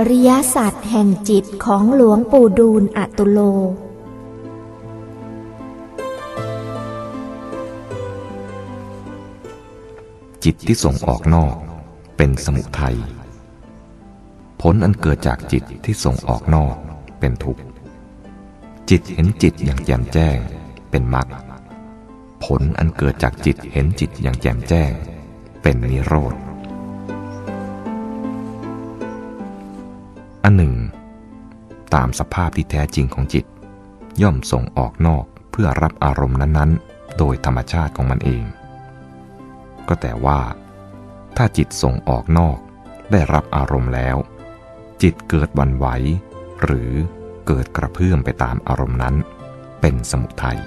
อริยศาสัจแห่งจิตของหลวงปู่ดูลอตุโล จิตที่ส่งออกนอกเป็นสมุทัย ผลอันเกิดจากจิตที่ส่งออกนอกเป็นทุกข์ จิตเห็นจิตอย่างแจ่มแจ้งเป็นมรรค ผลอันเกิดจากจิตเห็นจิตอย่างแจ่มแจ้ง เป็นนิโรธ อันหนึ่ง ตามสภาพที่แท้จริงของจิต ย่อมส่งออกนอกเพื่อรับอารมณ์นั้นๆ โดยธรรมชาติของมันเอง ก็แต่ว่า ถ้าจิตส่งออกนอกได้รับอารมณ์แล้ว จิตเกิดวันไหว หรือเกิดกระเพื่อมไปตามอารมณ์นั้น เป็นสมุทัย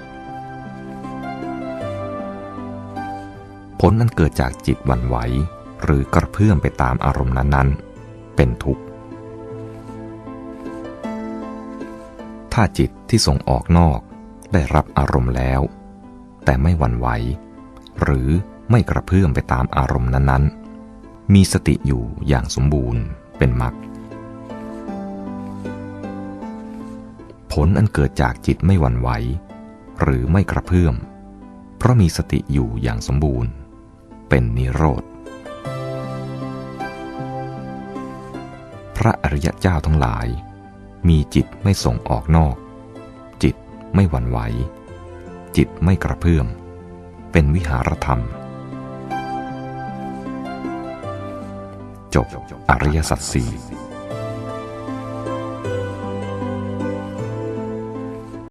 ผลนั้นเกิดจากจิตวันไหว หรือกระเพื่อมไปตามอารมณ์นั้นๆ เป็นทุกข์ ถ้าจิตที่ส่งออกนอกได้รับอารมณ์แล้ว แต่ไม่หวั่นไหว หรือไม่กระเพื่อมไปตามอารมณ์นั้นๆ มีสติอยู่อย่างสมบูรณ์เป็นมรรคผลอันเกิดจากจิตไม่หวั่นไหว หรือไม่กระเพื่อม เพราะมีสติอยู่อย่างสมบูรณ์ เป็นนิโรธ พระอริยเจ้าทั้งหลาย มีจิตไม่ส่งออกนอก จิตไม่หวั่นไหว จิตไม่กระเพื่อม เป็นวิหารธรรม จบอริยสัจสี่